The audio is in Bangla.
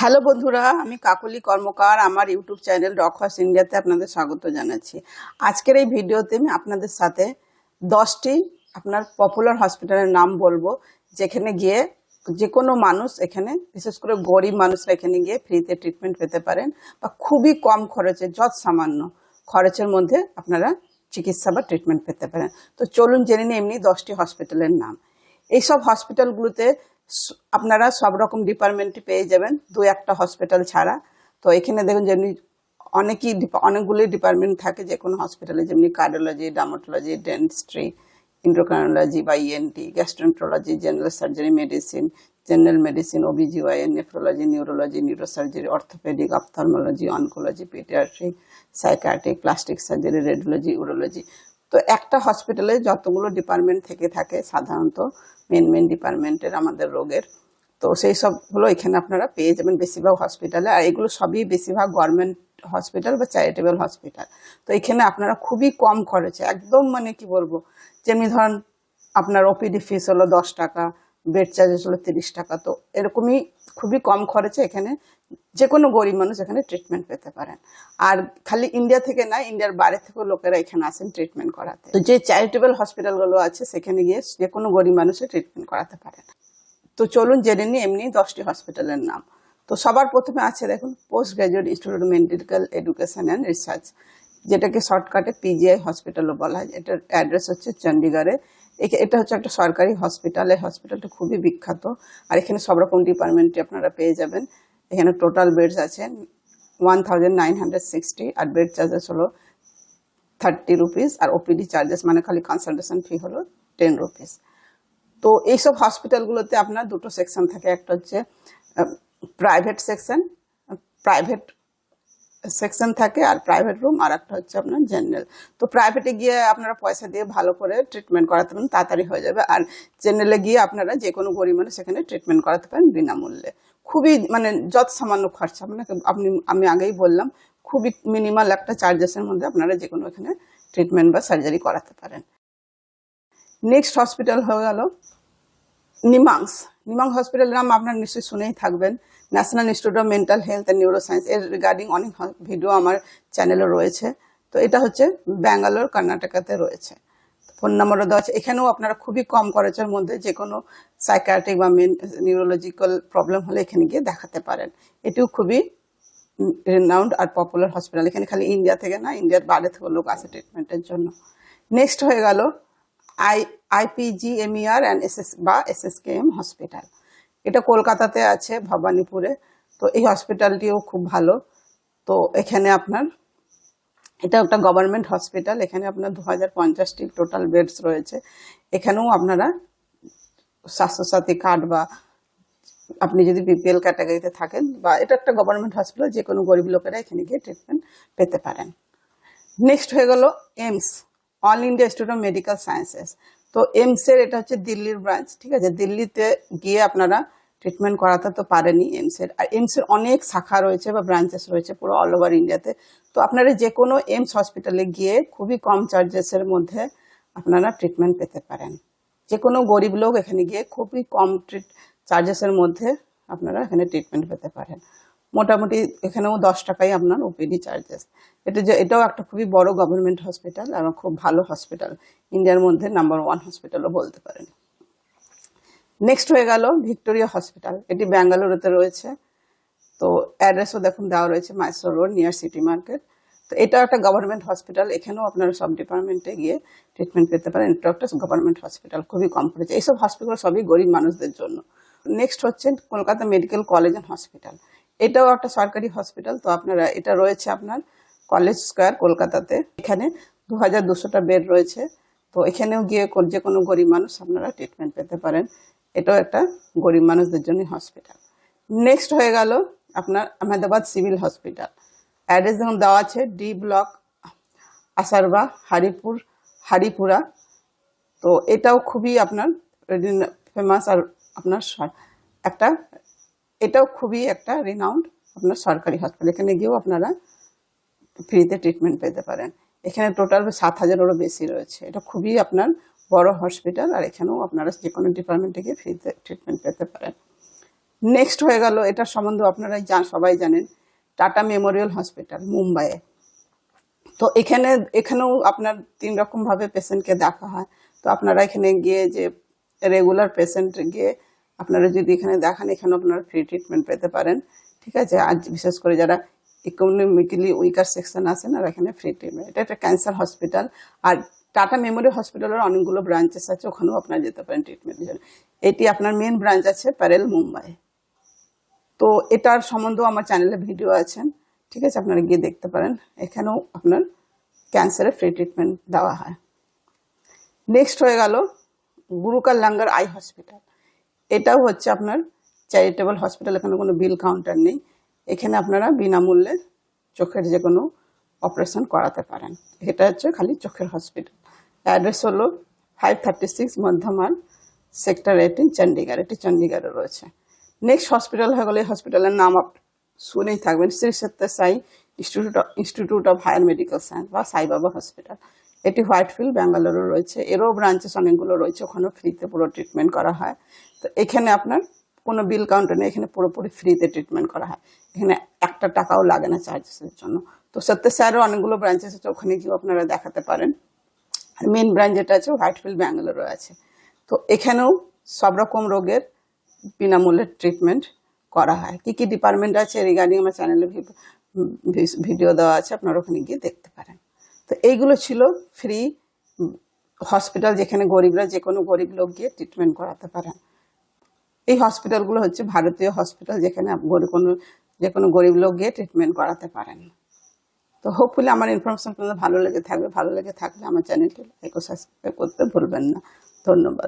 হ্যালো বন্ধুরা, আমি কাকলি কর্মকার, আমার ইউটিউব চ্যানেল ডকহাস ইন্ডিয়াতে আপনাদের স্বাগত জানাচ্ছি। আজকের এই ভিডিওতে আমি আপনাদের সাথে দশটি আপনার পপুলার হসপিটালের নাম বলব, যেখানে গিয়ে যে কোনো মানুষ এখানে, বিশেষ করে গরিব মানুষরা এখানে গিয়ে ফ্রিতে ট্রিটমেন্ট পেতে পারেন বা খুবই কম খরচে, যত সামান্য খরচের মধ্যে আপনারা চিকিৎসা বা ট্রিটমেন্ট পেতে পারেন। তো চলুন জেনে নিই এমনি দশটি হসপিটালের নাম। এইসব হসপিটালগুলোতে আপনারা সব রকম ডিপার্টমেন্টই পেয়ে যাবেন, দু একটা হসপিটাল ছাড়া। তো এখানে দেখুন যেমনি অনেকই অনেকগুলি ডিপার্টমেন্ট থাকে যে কোনো হসপিটালে যেমনি কার্ডিওলজি ডার্মাটোলজি ডেন্টিস্ট্রি ইন্ড্রোকানোলজি বা ENT gastroenterology general surgery medicine general medicine OBGYN nephrology neurology neurosurgery orthopaedic ophthalmology oncology paediatric psychiatric plastic surgery radiology urology তো একটা হসপিটালে যতগুলো ডিপার্টমেন্ট থেকে থাকে, সাধারণত মেন মেন ডিপার্টমেন্টের আমাদের রোগের, তো সেই সবগুলো এখানে আপনারা পেয়ে যাবেন বেশিরভাগ হসপিটালে আর এগুলো সবই বেশিরভাগ গভর্নমেন্ট হসপিটাল বা চ্যারিটেবল হসপিটাল তো এখানে আপনারা খুবই কম খরচে, একদম মানে কি বলব, যেমনি ধরেন আপনার ওপিডি ফিস হলো দশ টাকা বেড চার্জেস হলো তিরিশ টাকা, তো এরকমই খুবই কম খরচে এখানে যে কোনো গরিব মানুষ এখানে ট্রিটমেন্ট পেতে পারেন। আর খালি ইন্ডিয়া থেকে না ইন্ডিয়ার বাইরে থেকেও লোকেরা এখানে আসেন ট্রিটমেন্ট করাতে। তো যে চ্যারিটেবল হসপিটালগুলো আছে, সেখানে গিয়ে যে কোনো গরিব মানুষের ট্রিটমেন্ট করাতে পারেন। তো চলুন জেনে নিই, এমনি দশটি হসপিটালের নাম। তো সবার প্রথমে আছে দেখুন post graduate institute medical education and research যেটাকে শর্টকাটে পিজিআই হসপিটালও বলা হয়। এটার অ্যাড্রেস হচ্ছে চণ্ডীগড়ে এটা হচ্ছে একটা সরকারি হসপিটাল এই হসপিটালটা খুবই বিখ্যাত। আর এখানে সব রকম ডিপার্টমেন্টই আপনারা পেয়ে যাবেন। এখানে টোটাল বেডস আছে one thousand nine hundred sixty আর বেড চার্জেস হলো থার্টি রুপিস আর ওপিডি চার্জেস মানে খালি কনসালটেশন ফি হলো টেন রুপিস তো এইসব হসপিটালগুলোতে আপনার দুটো সেকশন থাকে। একটা হচ্ছে প্রাইভেট সেকশন প্রাইভেট সেকশন থাকে আর প্রাইভেট রুম আর একটা হচ্ছে আপনার জেনারেল তো প্রাইভেটে গিয়ে আপনারা পয়সা দিয়ে ভালো করে ট্রিটমেন্ট করাতে পারেন, তাড়াতাড়ি হয়ে যাবে। আর জেনারেলে গিয়ে আপনারা যে কোনো গরিব সেখানে ট্রিটমেন্ট করাতে পারেন বিনামূল্যে। খুবই মানে যত সামান্য খরচা আপনাকে আপনি, আমি আগেই বললাম, খুবই মিনিমাল একটা চার্জেসের মধ্যে আপনারা যে কোনো এখানে ট্রিটমেন্ট বা সার্জারি করাতে পারেন। নেক্সট হসপিটাল হয়ে গেল নিমাংস। নিমাং হসপিটালের নাম আপনার নিশ্চয়ই শুনেই থাকবেন। National Institute of Mental Health and Neuroscience এর রিগার্ডিং অনেক ভিডিও আমার চ্যানেলে রয়েছে। তো এটা হচ্ছে ব্যাঙ্গালোর, কর্ণাটকাতে রয়েছে। ফোন নাম্বারও দেওয়া আছে। এখানেও আপনারা খুবই কম খরচের মধ্যে যে কোনো সাইকাট্রিক বা নিউরোলজিক্যাল প্রবলেম হলে এখানে গিয়ে দেখাতে পারেন। এটিও খুবই রেনাউন্ড আর পপুলার হসপিটাল এখানে খালি ইন্ডিয়া থেকে না ইন্ডিয়ার বাইরে থেকে লোক আসে ট্রিটমেন্টের জন্য। নেক্সট হয়ে গেল আই আইপিজিএমইআর অ্যান্ড এসএস বা এসএসকেএম হসপিটাল এটা কলকাতাতে আছে, ভবানীপুরে। তো এই হসপিটালটিও খুব ভালো। তো এখানে আপনার এটা একটা গভর্নমেন্ট হসপিটাল, এখানে আপনার দু হাজার পঞ্চাশটি টোটাল বেডস রয়েছে। এখানেও আপনারা স্বাস্থ্যসাথী কার্ড বা আপনি যদি বিপিএল ক্যাটাগরিতে থাকেন বা এটা একটা গভর্নমেন্ট হসপিটাল, যে কোনো গরিব লোকেরা এখানে গিয়ে ট্রিটমেন্ট পেতে পারেন। নেক্সট হয়ে গেল AIIMS all India institute of medical sciences তো এইমসের এটা হচ্ছে দিল্লির ব্রাঞ্চ ঠিক আছে? দিল্লিতে গিয়ে আপনারা ট্রিটমেন্ট করাতে তো পারেনি এইমসের আর এইমসের অনেক শাখা রয়েছে বা ব্রাঞ্চেস রয়েছে পুরো অল ওভার ইন্ডিয়াতে তো আপনারা যে কোনো এমস হসপিটালে গিয়ে খুবই কম চার্জেসের মধ্যে আপনারা ট্রিটমেন্ট পেতে পারেন। যে কোনো গরিব লোক এখানে গিয়ে খুবই কম ট্রিট চার্জেসের মধ্যে আপনারা এখানে ট্রিটমেন্ট পেতে পারেন। মোটামুটি এখানেও দশ টাকাই আপনার ওপিডি চার্জেস এটা যে, এটাও একটা খুবই বড় গভর্নমেন্ট হসপিটাল এবং খুব ভালো হসপিটাল ইন্ডিয়ার মধ্যে নাম্বার ওয়ান হসপিটালও বলতে পারেন। নেক্সট হয়ে গেল ভিক্টোরিয়া হসপিটাল এটি ব্যাঙ্গালুরুতে রয়েছে। তো অ্যাড্রেসও দেখুন, দেওয়া রয়েছে Mysore road near city market তো এটাও একটা গভর্নমেন্ট হসপিটাল এখানেও আপনারা সব ডিপার্টমেন্টে গিয়ে ট্রিটমেন্ট পেতে পারেন। এটা একটা গভর্নমেন্ট হসপিটাল খুবই কম খরচে এইসব হসপিটাল সবই গরিব মানুষদের জন্য। নেক্সট হচ্ছে Kolkata medical college and hospital এটাও একটা সরকারি হসপিটাল তো আপনারা, এটা রয়েছে আপনার কলেজ স্কোয়ার কলকাতাতে। এখানে দু হাজার দুশোটা বেড রয়েছে। তো এখানেও গিয়ে যে কোনো গরিব মানুষ আপনারা ট্রিটমেন্ট পেতে পারেন। এটাও একটা গরিব মানুষদের জন্য হসপিটাল নেক্সট হয়ে গেল আপনার আহমেদাবাদ সিভিল হসপিটাল অ্যাড্রেস যেমন দেওয়া আছে ডি ব্লক আসারবা, হারিপুর, হারিপুরা। তো এটাও খুবই আপনার ফেমাস আর আপনার একটা, এটাও খুবই একটা রিনাউন্ড আপনার সরকারি হসপিটাল এখানে গিয়েও আপনারা ফ্রিতে ট্রিটমেন্ট পেতে পারেন। এখানে টোটাল সাত হাজারেরও বেশি রয়েছে। এটা খুবই আপনার বড় হসপিটাল আর এখানেও আপনারা যে কোনো ডিপার্টমেন্টে গিয়ে ফ্রিতে ট্রিটমেন্ট পেতে পারেন। নেক্সট হয়ে গেল এটার সম্বন্ধে আপনারা জান- সবাই জানেন, টাটা মেমোরিয়াল হসপিটাল, মুম্বাইয়ে। তো এখানে, এখানেও আপনার তিন রকমভাবে পেশেন্টকে দেখা হয়। তো আপনারা এখানে গিয়ে যে রেগুলার পেশেন্ট গিয়ে আপনারা যদি এখানে দেখান এখানে আপনারা ফ্রি ট্রিটমেন্ট পেতে পারেন। ঠিক আছে? আর বিশেষ করে যারা ইকোনমিক্যালি উইকার সেকশন আছেন, আর এখানে ফ্রি ট্রিটমেন্ট এটা একটা ক্যান্সার হসপিটাল আর টাটা মেমোরিয়াল হসপিটালের অনেকগুলো ব্রাঞ্চেস আছে, ওখানেও আপনারা যেতে পারেন ট্রিটমেন্টের জন্য। এটি আপনার মেন ব্রাঞ্চ আছে প্যারেল মুম্বাই তো এটার সম্বন্ধেও আমার চ্যানেলে ভিডিও আছে, ঠিক আছে? আপনারা গিয়ে দেখতে পারেন। এখানেও আপনার ক্যান্সারের ফ্রি ট্রিটমেন্ট দেওয়া হয়। নেক্সট হয়ে গেল গুরুকার লাঙ্গার আই হসপিটাল এটাও হচ্ছে আপনার চ্যারিটেবল হসপিটাল এখানে কোনো বিল কাউন্টার নেই। এখানে আপনারা বিনামূল্যে চোখের যে কোনো অপারেশন করাতে পারেন। এটা হচ্ছে খালি চোখের হসপিটাল অ্যাড্রেস হলো ফাইভ থার্টি সিক্স মধ্যমান সেক্টর এইটিন চণ্ডীগড় এটি চণ্ডীগড়ে রয়েছে। নেক্সট হসপিটাল হয়ে গেলে। হসপিটালের নাম শুনেই থাকবেন। Shri Sathya Sai institute institute of higher medical science বা সাইবাবা হসপিটাল এটি হোয়াইটফিল্ড ব্যাঙ্গালোরে রয়েছে। এরও ব্রাঞ্চেস অনেকগুলো রয়েছে। ওখানেও ফ্রিতে পুরো ট্রিটমেন্ট করা হয়। তো এখানে আপনার কোনো বিল কাউন্টার নেই। এখানে পুরোপুরি ফ্রিতে ট্রিটমেন্ট করা হয়। এখানে একটা টাকাও লাগে না চার্জেসের জন্য। তো সত্য স্যারও অনেকগুলো ব্রাঞ্চেস আছে। ওখানে গিয়েও আপনারা দেখাতে পারেন। আর মেন ব্রাঞ্চ যেটা আছে হোয়াইটফিল্ড ব্যাঙ্গালোরও আছে। তো এখানেও সব রকম রোগের বিনামূল্যে ট্রিটমেন্ট করা হয়। কী কী ডিপার্টমেন্ট আছে রিগার্ডিং আমার চ্যানেলে ভিডিও দেওয়া আছে, আপনারা ওখানে গিয়ে দেখতে পারেন। তো এইগুলো ছিল ফ্রি হসপিটাল যেখানে গরিবরা যে কোনো গরিব লোক গিয়ে ট্রিটমেন্ট করাতে পারেন। এই হসপিটালগুলো হচ্ছে ভারতীয় হসপিটাল যেখানে কোনো যে কোনো গরিব লোক গিয়ে ট্রিটমেন্ট করাতে পারেন। তো হোপফুলি আমার ইনফরমেশন ভালো লেগে থাকবে, ভালো লেগে থাকলে আমার চ্যানেলটি লাইক ও সাবস্ক্রাইব করতে ভুলবেন না। ধন্যবাদ।